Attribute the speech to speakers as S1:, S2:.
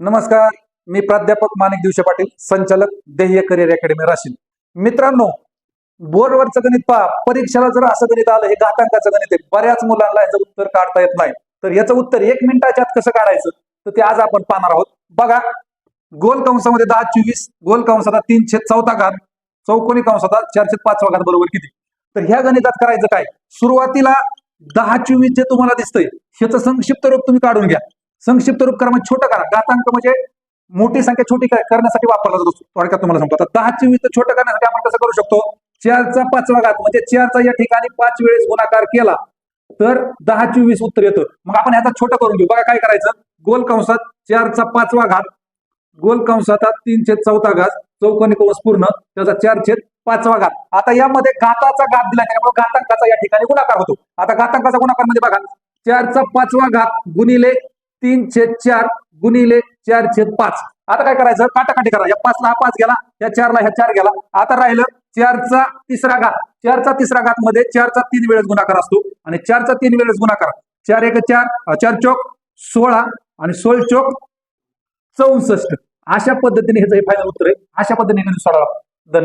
S1: नमस्कार मी प्राध्यापक माणिक दिवशे पाटील संचालक देह्य करिअर अकॅडमी राशीन मित्रांनो बोर्डवरचं गणित पहा. परीक्षेला जर असं गणित आलं हे घातांकाचं गणित आहे. बऱ्याच मुलांना याचं उत्तर काढता येत नाही. तर याचं उत्तर एक मिनिटाच्या आत कसं काढायचं? तर ते आज आपण पाहणार आहोत. बघा गोल कंसामध्ये दहा चोवीस गोल कंसाचा तीन छेद चौथा घात चौकोनी कंसाचा चार छेद पाचवा घात बरोबर किती? तर ह्या गणितात करायचं काय? सुरुवातीला दहा चोवीस जे तुम्हाला दिसतंय ह्याचं संक्षिप्त रूप तुम्ही काढून घ्या. संक्षिप्त रूप करा म्हणजे छोटं करा. घातांक म्हणजे मोठी संख्या छोटी काय- करण्यासाठी वापरला जातो थोडक्यात तुम्हाला सांगतो. आता दहा चोवीस छोटं करण्यासाठी आपण कसं करू शकतो? चारचा पाचवा घात म्हणजे चारचा या ठिकाणी पाच वेळेस गुणाकार केला तर दहा चोवीस उत्तर येतं. मग आपण ह्याचा छोटं करून घेऊ. बघा काय करायचं? गोल कंसात चारचा पाचवा घात गोल कंसात तीन छेद चौथा घात चौकोनी कंस पूर्ण त्याचा चार छेद पाचवा घात. आता यामध्ये घाताचा घात दिला त्यामुळे घातांकाचा या ठिकाणी गुणाकार होतो. आता घातांकाचा गुणाकार म्हणजे बघा. चारचा पाचवा घात गुणिले तीन छेद चार गुणिले चार छेद पाच. आता काय करायचं? काटाकाटी करा. या पाचला हा पाच गेला या चारला ह्या चार गेला. आता राहिलं चारचा तिसरा घात. चारचा तिसरा घात मध्ये चारचा तीन वेळेस गुणाकार असतो. आणि चारचा तीन वेळेस गुणाकार. चार एक चार चार चौक सोळा आणि सोळ चौक चौसष्ट. अशा पद्धतीने ह्याचं हे फायनल उत्तर आहे. अशा पद्धतीने गणित